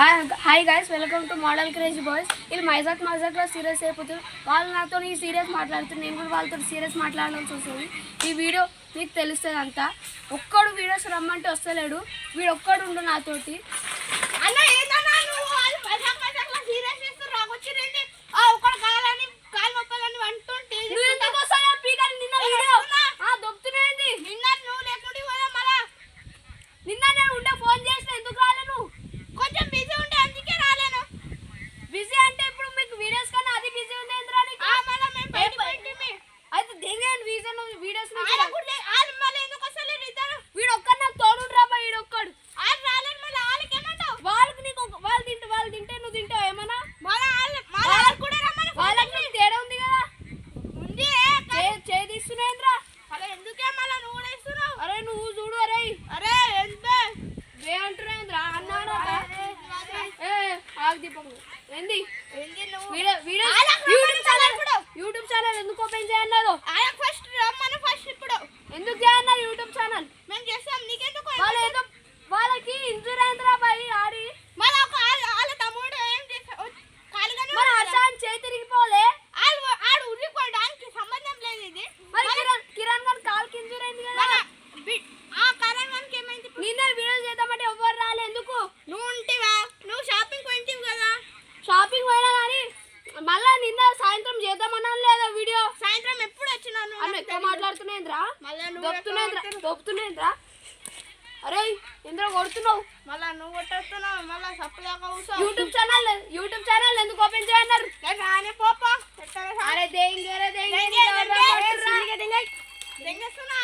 Hi guys welcome to model craze boys వీళ్ళు మైజాక్ మైజాక్లో serious అయిపోతుంది. వాళ్ళు నాతో ఈ సీరియస్ మాట్లాడుతుంది నేను కూడా వాళ్ళతో సీరియస్ మాట్లాడాల్సి వస్తుంది ఈ వీడియో మీకు తెలుస్తుంది అంతా ఒక్కడు వీడియోస్ రమ్మంటే వస్తలేడు. వీడు ఒక్కడు ఉండు నాతోటి. ആദ്യം പൊങ്ങും എന്തി എന്തിനു చేద్దామన్నా లేదా వీడియో? సాయంత్రం ఎప్పుడు వచ్చినాను? అన్న ఎక్కువ మాట్లాడుతున్నాయిరా దొప్పుతున్నాయిరా దొప్పుతున్నాయిరా అరే ఇంద్ర కొడుతున్నావు? మళ్ళా నువ్వు కొట్టేస్తున్నావు మళ్ళా సప్పులేక యూట్యూబ్ ఛానల్ యూట్యూబ్ ఛానల్ ఎందుకు ఓపెన్ చేయన్నారు? రానే పోపా. అరే దేంగేరే దేంగేరే దేంగేస్తున్నా